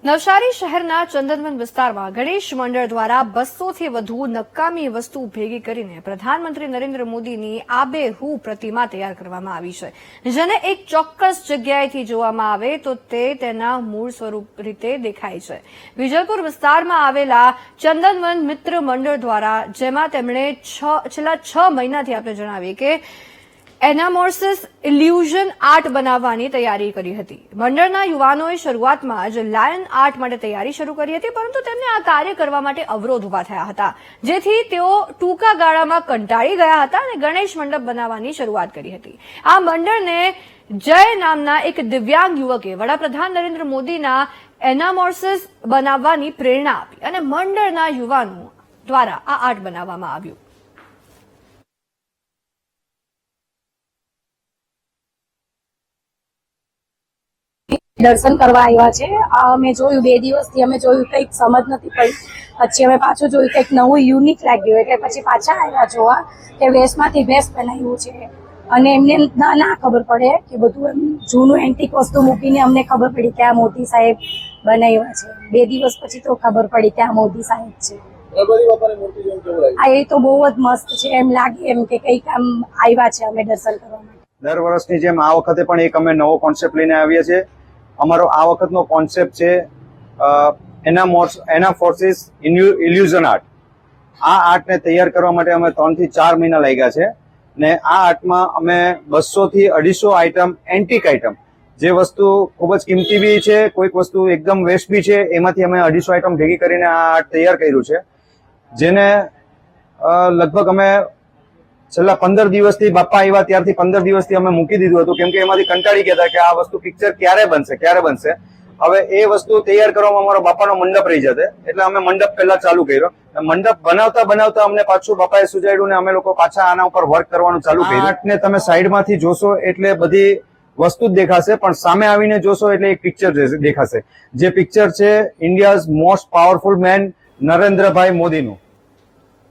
નવસારી શહેરના ચંદનવન વિસ્તારમાં ગણેશ મંડળ દ્વારા બસોથી વધુ નકામી વસ્તુ ભેગી કરીને પ્રધાનમંત્રી નરેન્દ્ર મોદીની આબેહૂ પ્રતિમા તૈયાર કરવામાં આવી છે. જેને એક ચોક્કસ જગ્યાએથી જોવામાં આવે તો તે તેના મૂળ સ્વરૂપ રીતે દેખાય છે. વિજયપુર વિસ્તારમાં આવેલા ચંદનવન મિત્ર મંડળ દ્વારા, જેમાં તેમણે છેલ્લા છ મહિનાથી આપણે જણાવીએ કે એનામોર્સિસ ઇલ્યુઝન આર્ટ બનાવવાની તૈયારી કરી હતી. મંડળના યુવાનોએ શરૂઆતમાં જ લાયન આર્ટ માટે તૈયારી શરૂ કરી હતી, પરંતુ તેમને આ કાર્ય કરવા માટે અવરોધ ઊભા થયા હતા, જેથી તેઓ ટૂંકા ગાળામાં કંટાળી ગયા હતા અને ગણેશ મંડપ બનાવવાની શરૂઆત કરી હતી. આ મંડળને જય નામના એક દિવ્યાંગ યુવકે વડાપ્રધાન નરેન્દ્ર મોદીના એનામોર્સિસ બનાવવાની પ્રેરણા આપી અને મંડળના યુવાનો દ્વારા આ આર્ટ બનાવવામાં આવ્યું. દર્શન કરવા આવ્યા છે. આ અમે જોયું બે દિવસથી અમે જોયું કંઈક સમજ નથી પડી. પછી અમે પાછું જોયું કંઈક નવું યુનિક લાગ્યું. એટલે પછી પાછા આવ્યા જોવા કે વેસ્ટમાંથી વેસ્ટ બનાવ્યું છે. અને એમને ના ના ખબર પડે કે બધું એમ જૂનું એન્ટિક વસ્તુ મૂકીને અમને ખબર પડી કે આ મોદી સાહેબ બનાવ્યા છે. બે દિવસ પછી તો ખબર પડી કે આ મોદી સાહેબ છે. આ એ તો બહુ જ મસ્ત છે. એમ લાગે એમ કે કંઈક આમ આવ્યા છે અમે દર્શન કરવા માટે. દર વર્ષની જેમ આ વખતે પણ એક અમે નવો કોન્સેપ્ટ લઈને આવીએ છીએ. અમારો આ વખતનો કોન્સેપ્ટ છે એના મોર્સ, એના ફોર્સિસ ઇલ્યુઝન આર્ટ આ આર્ટને તૈયાર કરવા માટે અમે ત્રણથી ચાર મહિના લાગ્યા છે ને આ આર્ટમાં અમે બસોથી અઢીસો આઇટમ એન્ટિક આઇટમ જે વસ્તુ ખૂબ જ કિંમતી બી છે, કોઈક વસ્તુ એકદમ વેસ્ટ બી છે, એમાંથી અમે અઢીસો આઇટમ ભેગી કરીને આ આર્ટ તૈયાર કર્યું છે. જેને લગભગ અમે છેલ્લા પંદર દિવસથી બાપા આવ્યા ત્યારથી પંદર દિવસથી અમે મૂકી દીધું હતું. કેમ કે એમાંથી કંટાળી ગયા હતા કે આ વસ્તુ પિક્ચર ક્યારે બનશે ક્યારે બનશે? હવે એ વસ્તુ તૈયાર કરવામાં અમારો બાપાનો મંડપ રહી જતે એટલે અમે મંડપ પહેલા ચાલુ કર્યો. મંડપ બનાવતા બનાવતા અમને પાછું બાપાએ સુજાડ્યું ને અમે લોકો પાછા આના ઉપર વર્ક કરવાનું ચાલુ કર્યું. આર્ટને તમે સાઈડમાંથી જોશો એટલે બધી વસ્તુ જ દેખાશે, પણ સામે આવીને જોશો એટલે એક પિક્ચર દેખાશે. જે પિક્ચર છે India's most powerful man Narendrabhai મોદીનું.